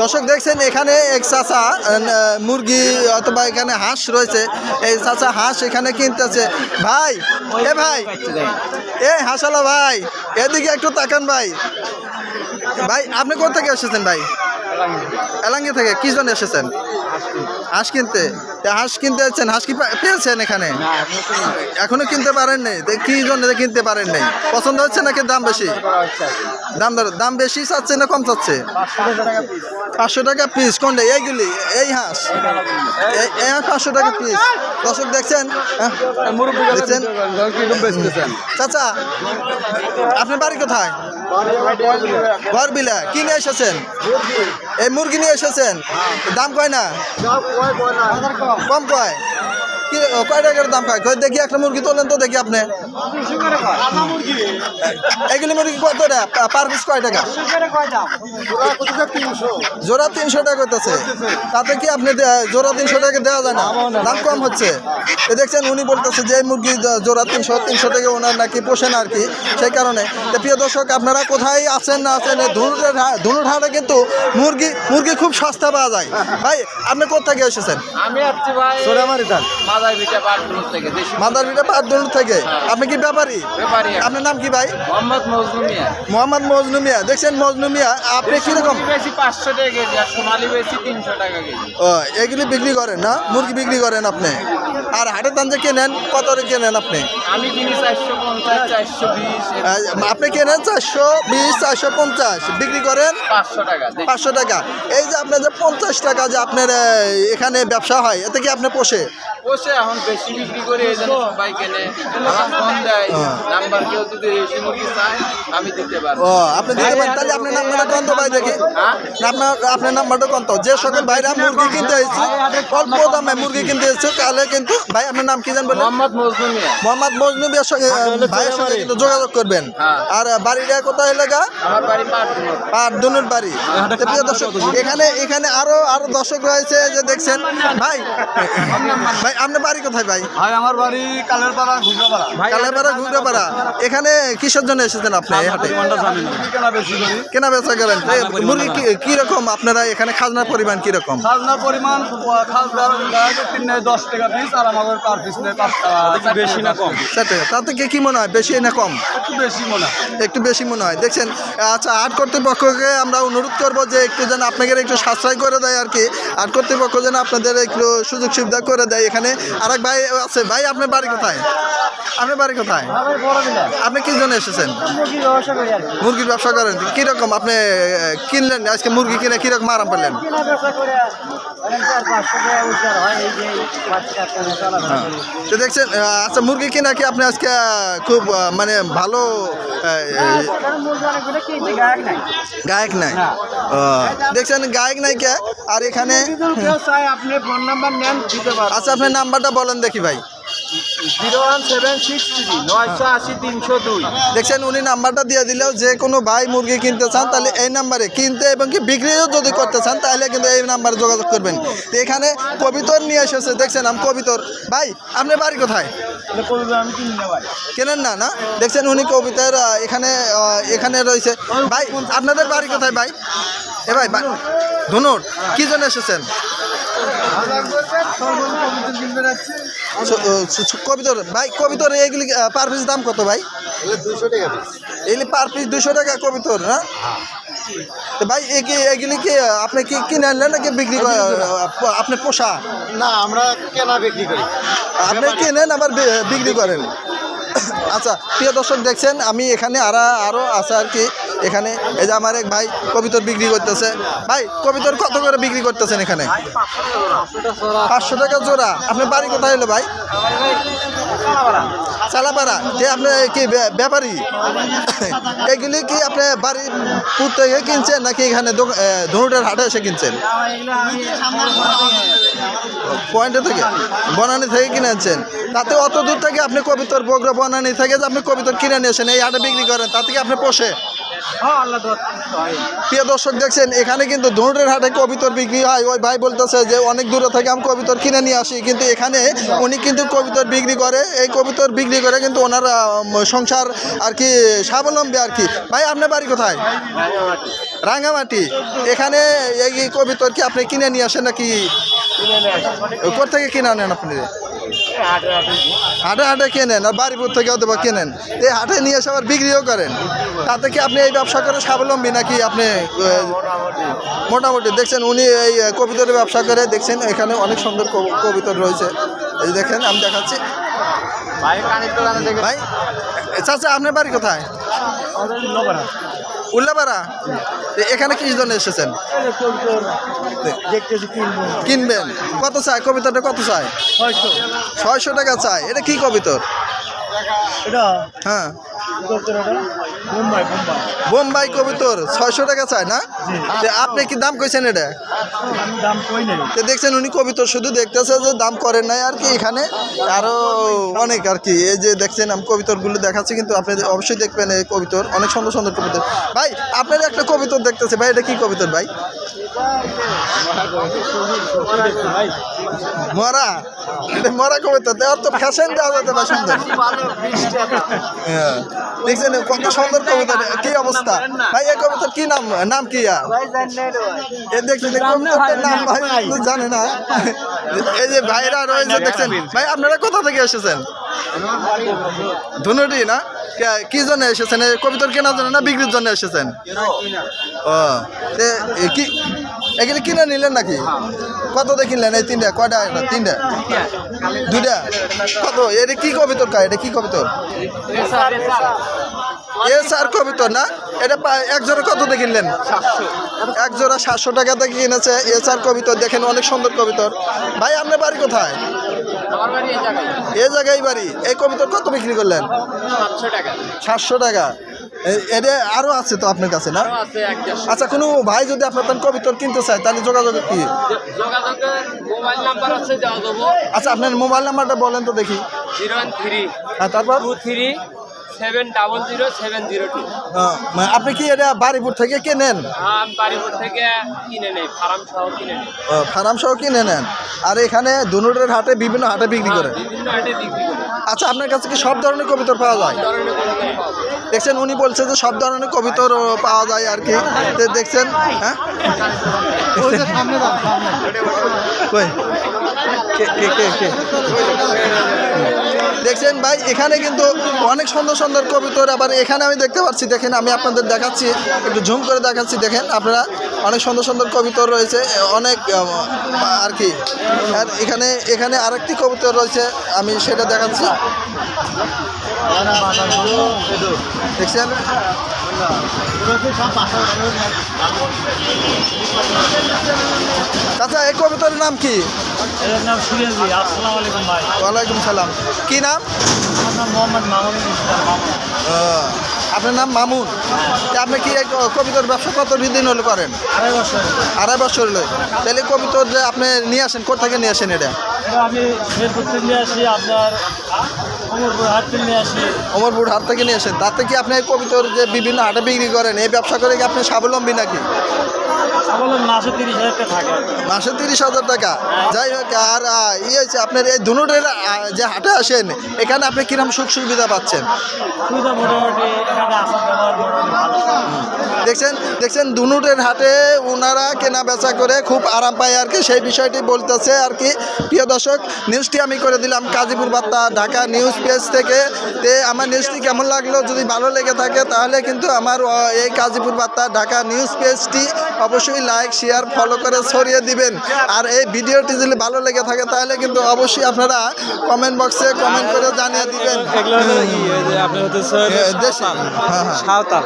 দর্শক দেখছেন, এখানে এক চাচা মুরগি অথবা এখানে হাঁস রয়েছে। এই চাচা হাঁস এখানে কিনতেছে। ভাই, এ ভাই, এ হাসালো ভাই, এদিকে একটু তাকান ভাই। ভাই, আপনি কোথা থেকে এসেছেন ভাই? এলাঙ্গি। থেকে কি জন্য এসেছেন? হাঁস কিনতে? তা হাঁস কিনতে যাচ্ছেন হাঁস কি পেয়েছেন এখানে? এখনও কিনতে পারেন নাই? তা কি জন্য কিনতে পারেন নাই? পছন্দ হচ্ছে নাকি দাম বেশি? দাম দাম বেশি চাচ্ছে না কম চাচ্ছে? পাঁচশো টাকা পিস কোনটা? এইগুলি? এই হাঁস? এই- এই হাঁস পাঁচশো টাকা পিস দর্শক দেখছেন? হ্যাঁ? দেখছেন? চাচা আপনার বাড়ি কোথায়? ঘর বিলা কি নিয়ে এসেছেন? এই মুরগি নিয়ে এসেছেন? দাম কয় না? কম কয়? কি ও, কয় টাকার দাম কয়? কয় দেখি একটা মুরগি তোলেন তো দেখি আপনি। এগুলি মুরগি কত পার পিস কয় টাকা? জোড়া তিনশো টাকা করতেছে। তাতে কি আপনি জোড়া তিনশো টাকা দেওয়া যায় না? দাম কম হচ্ছে। এ দেখছেন উনি বলতেছে যে মুরগি জোড়া তিনশো তিনশো টাকা ওনার নাকি পোষেন আর কি সেই কারণে প্রিয় দর্শক আপনারা কোথায় আছেন না আছেন ধুনুট হাটে কিন্তু মুরগি মুরগি খুব সস্তা পাওয়া যায়। ভাই আপনি কোথা থেকে এসেছেন? আমি ভাই মাদার ভিটা বাটপুর থেকে মাদার থেকে। আপনি কি ব্যাপারী? ব্যাপারী আপনার নাম কি ভাই? মোহাম্মদ মজনুমিয়া মোহাম্মদ দেখছেন মজনুমিয়া আপনি কীরকম? বেশি পাঁচশো টাকা কেজি আর সোনালি বেশি তিনশো টাকা কেজি। ও এগুলি বিক্রি করেন না? মুরগি বিক্রি করেন আপনি? আর হাটের দাম যে কেনেন কত কেনেন আপনি? আমি কিনি চারশো পঞ্চাশ চারশো বিশ। আপনি কেনেন চারশো বিশ চারশো পঞ্চাশ। বিক্রি করেন? পাঁচশো টাকা পাঁচশো টাকা। এই যে আপনার যে পঞ্চাশ টাকা যে আপনার এখানে ব্যবসা হয় এতে কি আপনি পোষে? বসে এখন বেশি বিক্রি করে এই জন্য সবাই কেনে। দেয় হ্যাঁ। নাম্বার কেউ যদি মুরগি চায় আমি দিতে পারব। ও আপনি দিতে পারেন। তাহলে আপনার নাম্বারটা কত ভাই দেখি। হ্যাঁ? আপনার আপনার নাম্বারটা কত যে সকল ভাইরা মুরগি কিনতে এসেছে অল্প দামে মুরগি কিনতে এসেছে তাহলে কিন্তু ভাই আপনার নাম কি জানবেন? মোহাম্মদ মজনুমিয়া মোহাম্মদ মজনু সঙ্গে ভাইয়ের সঙ্গে কিন্তু যোগাযোগ করবেন। হ্যাঁ। আর বাড়িটা কোথায় এলাকা? আমার বাড়ি দুনুর বাড়ি। প্রিয় দর্শক এখানে এখানে আরও আরও দর্শক রয়েছে যে দেখছেন। ভাই ভাই আপনার বাড়ি কোথায় ভাই? ভাই আমার বাড়ি কালের পাড়া ঘুরপাড়া কালাপাড়া ঘুগরাপাড়া এখানে কিসের জন্য এসেছেন আপনি এই হাটে? কেনা বেচা করেন। মুরগি কি- কি রকম আপনারা এখানে খাজনার পরিমাণ কি রকম? খাজনার পরিমাণ খাজনার দশ টাকা পিস আর আমাদের পার পিস নেয় পাঁচ টাকা। বেশি না কম? সেটাই তা থেকে কি মনে হয় বেশি না কম? একটু বেশি মনে হয়। একটু বেশি মনে হয়। দেখছেন আচ্ছা আট কর্তৃপক্ষকে আমরা অনুরোধ করব যে একটু যেন আপনাদের একটু সাশ্রয় করে দেয় আর কি। আট কর্তৃপক্ষ যেন আপনাদের একটু সুযোগ সুবিধা করে দেয়। এখানে আরেক ভাই আছে। ভাই আপনার বাড়ি কোথায়? আপনার বাড়ি কোথায়? আপনি কি জন্য এসেছেন? মুরগির ব্যবসা করেন। কীরকম আপনি কিনলেন? আজকে মুরগি কিনে কীরকম আরাম পেলেন? তো দেখছেন আহ, আচ্ছা মুরগি কিনা কি আপনি আজকে আহ, খুব আহ, মানে ভালো আহ, গায়ক নাই। ও, দেখছেন গায়ক নাই কে? আর এখানে কেউ চায় আপনি ফোন নাম্বার নেন দিতে পারব। আচ্ছা আপনার নাম্বারটা বলেন দেখি ভাই। দেখছেন উনি নাম্বারটা দিয়ে দিলেও যে কোনো ভাই মুরগি কিনতে চান তাহলে এই নাম্বারে কিনতে এবং কি বিক্রিও যদি করতে চান তাহলে কিন্তু এই নাম্বারে যোগাযোগ করবেন। তো এখানে কবিতর নিয়ে এসেছে দেখছেন আমি কবিতর। ভাই আপনার বাড়ি কোথায়? কেনেন না না? দেখছেন উনি কবিতার এখানে এখানে রয়েছে। ভাই আপনাদের বাড়ি কোথায় ভাই? এ ভাই ধনুর কি জন্য এসেছেন? কবিতর ভাই কবিতর এইগুলি পার পিস দাম কত ভাই? এগুলি পার পিস দুশো টাকা কবিতর হ্যাঁ তো ভাই এগি এগুলি কি আপনি কি কিনে আনলেন নাকি বিক্রি পোষা? না আমরা কেনা বিক্রি করি। আপনি কেনেন আবার বিক্রি করেন? আচ্ছা প্রিয় দর্শক দেখছেন আমি এখানে আরও আরও আছে আর কি। এখানে। এই যে আমার এক ভাই কবিতর বিক্রি করতেছে। ভাই, কবিতর কত করে বিক্রি করতেছেন এখানে? পাঁচশো টাকা জোড়া। আপনার বাড়ি কোথায় হলো ভাই? চালাপাড়া। যে আপনি কি ব্যাপারী? এগুলি কি আপনি বাড়ি পুর থেকে কিনছেন নাকি এখানে ধনুটার হাটে এসে কিনছেন? পয়েন্টে থেকে? বনানি থেকে কিনে আনছেন। তাতে অত দূর থেকে আপনি কবিতর বগরা বনানি থেকে যে আপনি কবিতর কিনে নিয়েছেন এই হাটে বিক্রি করেন তা থেকে আপনি পোষে? হ্যাঁ প্রিয় দর্শক দেখছেন এখানে কিন্তু ধনুটের হাটে কবিতর বিক্রি হয়। ওই ভাই বলতেছে যে অনেক দূরে থেকে আমি কবিতর কিনে নিয়ে আসি কিন্তু এখানে উনি কিন্তু কবিতর বিক্রি করে। এই কবিতর বিক্রি করে কিন্তু ওনার সংসার আর কি স্বাবলম্বী আর কি। ভাই আপনার বাড়ি কোথায়? রাঙামাটি এখানে এই কবিতর কি আপনি কিনে নিয়ে আসেন নাকি? কোথা থেকে কিনে আনেন আপনি? হাটে হাটে। কেনেন? আর বাড়িপুর থেকে অথবা কেনেন? এই হাটে নিয়ে এসে আবার বিক্রিও করেন। তাতে কি আপনি এই ব্যবসা করে স্বাবলম্বী নাকি আপনি মোটামুটি? দেখছেন উনি এই কবিতরের ব্যবসা করে। দেখছেন এখানে অনেক সুন্দর কব- কবিতর রয়েছে। এই দেখেন আমি দেখাচ্ছি। ভাই চাচা আপনার বাড়ি কোথায়? উল্লাপাড়া? এখানে কি জন্য এসেছেন? কিনবেন। কত চাই? কবিতাটা কত চাই? ছয়শো টাকা চাই। এটা কি কবিতর হ্যাঁ। বোম্বাই কবিতর ছয়শো টাকা চায় না? আপনি কি দাম কইছেন এটা? আমি দাম কই নাই। তো দেখছেন উনি কবিতর শুধু দেখতেছে যে দাম করেন নাই আর কি এখানে। আরও অনেক আর কি। এই যে দেখছেন আমি কবিতরগুলো দেখাচ্ছি কিন্তু আপনি অবশ্যই দেখবেন এই কবিতর। অনেক সুন্দর সুন্দর কবিতর। ভাই আপনার একটা কবিতর দেখতেছে। ভাই এটা কি কবিতর ভাই? মরা? এটা মরা কবিতর। তো ফ্যাশন দেওয়া যেতে ভাই সুন্দর। হ্যাঁ। দেখছেন কত সুন্দর কবিতা কি অবস্থা? ভাই এই কবিতার কি নাম? নাম কি এ দেখছেন নাম ভাই জানে না। এই যে ভাইরা রয়েছে দেখছেন? ভাই আপনারা কোথা থেকে এসেছেন? ধনুটি না? কে- জন্য এসেছেন? এই কবিতার কেনার জন্য না বিক্রির জন্য এসেছেন? ও এ কি এগুলি কিনে নিলেন নাকি? কত দিয়ে কিনলেন? এই তিনটা কয়টা? এটা তিনটা? দুইটা? কত? এটা কি কবিতর কা? এটা কি কবিতর? এ স্যার কবিতর না? এটা এক জোড়া কত দিয়ে কিনলেন? এক জোড়া সাতশো টাকা দিয়ে কিনেছে। এ স্যার কবিতর দেখেন অনেক সুন্দর কবিতর ভাই আপনার বাড়ি কোথায়? এ জায়গায় বাড়ি। এই কবিতর কত বিক্রি করলেন? সাতশো টাকা। এটা আরও আছে তো আপনার কাছে না? আরও আচ্ছা কোনো ভাই যদি আপনার তার কবিতর কিনতে চায় তাহলে যোগাযোগ কি? আচ্ছা আপনার মোবাইল নাম্বারটা বলেন তো দেখি। জিরো ওয়ান থ্রি হ্যাঁ তারপর? Three seven double zero seven zero two হ্যাঁ, মানে আপনি কি এটা বাড়িপুর থেকে কেনেন? আমি বাড়িপুর থেকে কিনে নেই ফার্ম সহ কিনে নেই। ফার্ম সহ কিনে নেন। আর এখানে দুনুরের হাটে বিভিন্ন হাটে বিক্রি করে। বিভিন্ন হাটে বিক্রি করি। আচ্ছা আপনার কাছে কি সব ধরনের কবিতর পাওয়া যায়? দেখছেন উনি বলছে যে সব ধরনের কবিতর পাওয়া যায় আর কি। দেখছেন হ্যাঁ? দেখছেন ভাই, এখানে কিন্তু অনেক সুন্দর সুন্দর কবিতর, আবার এখানে আমি দেখতে পাচ্ছি, দেখেন, আমি আপনাদের দেখাচ্ছি, একটু ঝুম করে দেখাচ্ছি, দেখেন, আপনারা অনেক সুন্দর সুন্দর কবিতর রয়েছে, অনেক আর কি। আর এখানে এখানে আরেকটি কবিতর রয়েছে, আমি সেটা দেখাচ্ছি। দেখছেন? আচ্ছা এই কবিতার নাম কি? নাম সুরেজি আসসালামু আলাইকুম ভাই। ওয়ালাইকুম সালাম। কি নাম? আমার নাম মোহাম্মদ মামুনুল ইসলাম আপনার নাম মামুন। আপনি কি কবিতার ব্যবসা কত দিন হলে করেন আড়াই বছর। হলে তাহলে কবিতর যে আপনি নিয়ে আসেন কোথেকে নিয়ে আসেন এটা? এটা আমি নিয়ে আসি আপনার অমরপুর হাট থেকে নিয়ে আসি। অমরপুর হাট থেকে নিয়ে আসেন। তাতে কি আপনি কবিতর যে বিভিন্ন হাটে বিক্রি করেন এই ব্যবসা করে কি আপনি স্বাবলম্বী নাকি? মাসে তিরিশ হাজার টাকা মাসে তিরিশ হাজার টাকা। যাই হোক আর ইয়ে হচ্ছে আপনার এই ধনুটের যে হাটে আসেন এখানে আপনি কিরম সুখ সুবিধা পাচ্ছেন? সুবিধা মোটামুটি দেখছেন দেখছেন দুনুটের হাটে ওনারা কেনা বেচা করে খুব আরাম পায় আর কি। সেই বিষয়টি বলতেছে আর কি। প্রিয় দর্শক নিউজটি আমি করে দিলাম কাজীপুর বার্তা ঢাকা নিউজ পেজ থেকে। তে আমার নিউজটি কেমন লাগল? যদি ভালো লেগে থাকে তাহলে কিন্তু আমার এই কাজীপুর বার্তা ঢাকা নিউজ পেজটি অবশ্যই লাইক শেয়ার ফলো করে ছড়িয়ে দিবেন। আর এই ভিডিওটি যদি ভালো লেগে থাকে তাহলে কিন্তু অবশ্যই আপনারা কমেন্ট বক্সে কমেন্ট করে জানিয়ে দিবেন। এগুলো আপনার হচ্ছে এ, দেশি। সাঁওতাল।